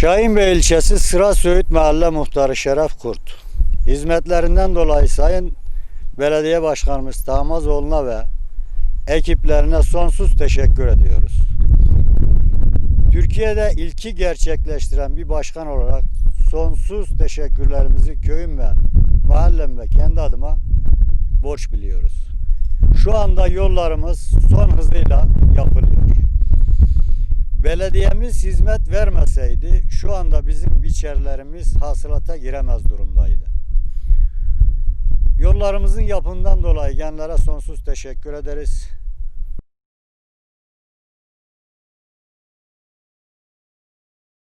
Şahinbey ilçesi Sıra Söğüt Mahalle Muhtarı Şeref Kurt. Hizmetlerinden dolayı Sayın Belediye Başkanımız Tamazoğlu'na ve ekiplerine sonsuz teşekkür ediyoruz. Türkiye'de ilki gerçekleştiren bir başkan olarak sonsuz teşekkürlerimizi köyüm ve mahallem ve kendi adıma borç biliyoruz. Şu anda yollarımız son hızıyla yapılıyor. Belediyemiz hizmet vermeseydi şu anda bizim biçerlerimiz hasılata giremez durumdaydı. Yollarımızın yapımından dolayı gençlere sonsuz teşekkür ederiz.